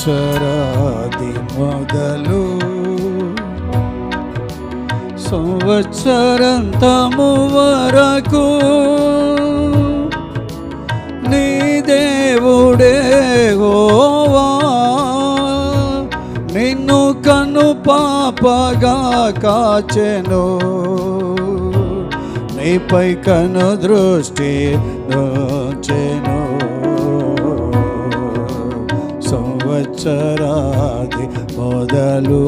సంవత్సరాది మొదలు సంవత్సరంతము వరకు నీ దేవుడే గోవా నిన్ను కను పాపగా కాచెను. నీపై కను దృష్టి దోచెను సంవత్సరాది మొదలు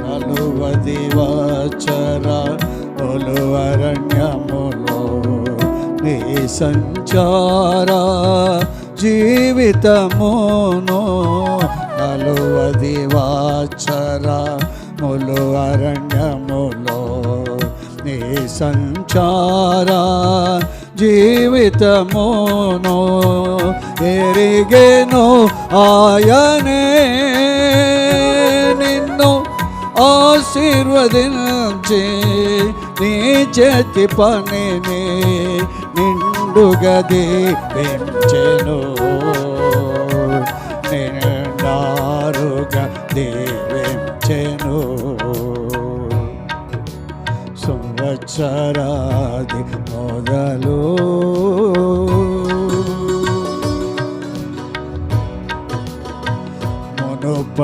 నలువది వచ్చర అరణ్యములో నీ సంచార జీవితమును నలువది వాచరా ములు అరణ్యములో నీ సంచారా జీవితమును ఎరిగేను ఆయనే. నిన్ను ఆశీర్వదించి నీ చేతి పనిని నిండుగా దీవించెను. నిండారుగా దీవించెను. సంవత్సరాది మొదలు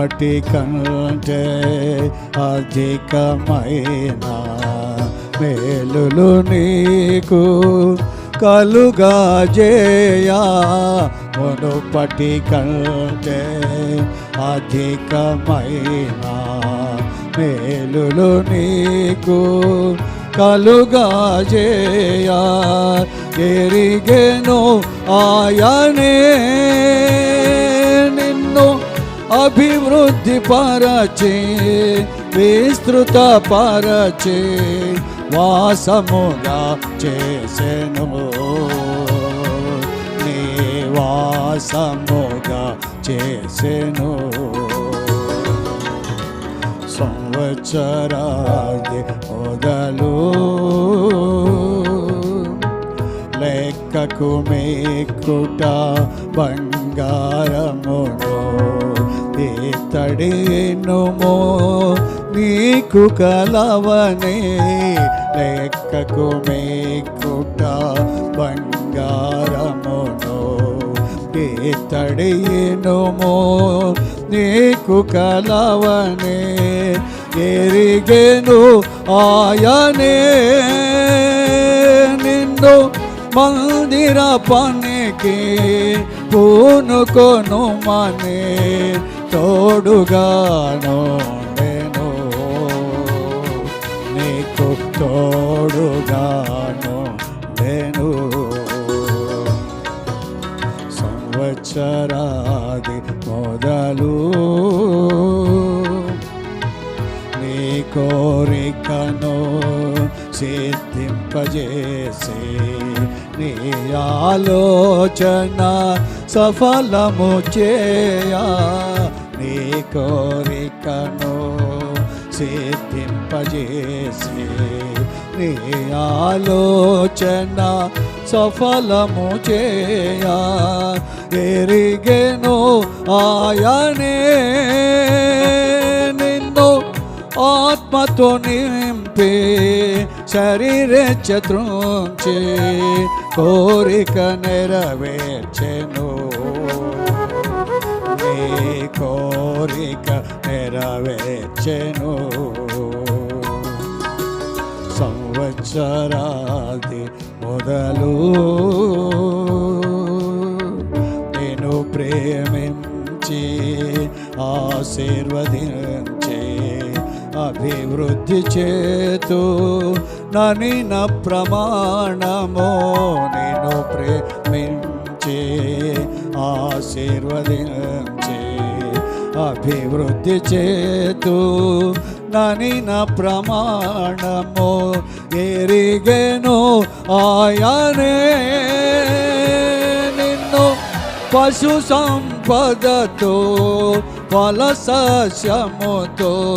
మునుపటి కంటే అధికమైన మేలులు నీకు కలుగా జేయా. మునుపటి కంటే అధికమైన మేలులు నీకు కలుగా జేయా. ఎరిగేను ఆయనే అభివృద్ధి పరచే విస్తృత పరచే వాసముగా చేసెను నీ వాసముగా చేసెను. సంవత్సరాది మొదలు లెక్కకు మేకుట బంగారం పడేనుమో నీకు కలవనే లెక్కకు మేకుట బంగారమును ఇతడినుమో నీకు కలవనే ఎరిగేను ఆయనే. నిన్ను మందిర పనికి పూనుకొను మనే తోడుగాను నేను. నీకు తోడుగాను నేను. సంవత్సరాది మొదలు నీ కోరికను సిద్ధింపజేసి నీ ఆలోచన సఫలము చేయా. కోరికను సిద్ధింపజేసి నీ ఆలోచన సఫలము చేయ. ఎరిగెను ఆయనే నిన్ను ఆత్మతో నింపి శరీర చత్రుంచి కోరిక నెరవేర్చెను. నీ కోరిక నెరవేర్చెను. సంవత్సరాది మొదలు నేను ప్రేమించి ఆశీర్వదించి అభివృద్ధి చేతు ననిన ప్రమాణము నేను ప్రేమించి ఆశీర్వదించి అభివృద్ధి చేతు ననిన ప్రమాణము ఎరిగెను ఆయనే. నిన్ను పశు సంపదతో ఫల సస్యముతో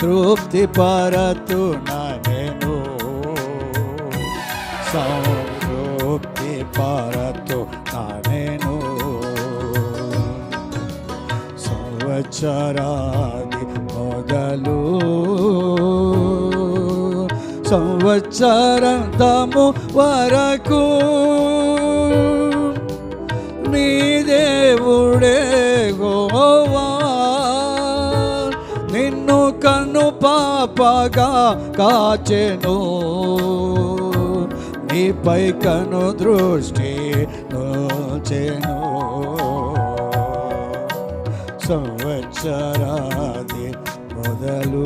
తృప్తి పరతు నేను. సంతృప్తి పరతు సంవత్సరాది మొదలు. సంవత్సరంతము వరకు నీ దేవుడే గోవా. నిన్ను కన్ను పాపగా కాచెను. నీపై కను దృష్టి నోచెను సంవత్సరాది మొదలు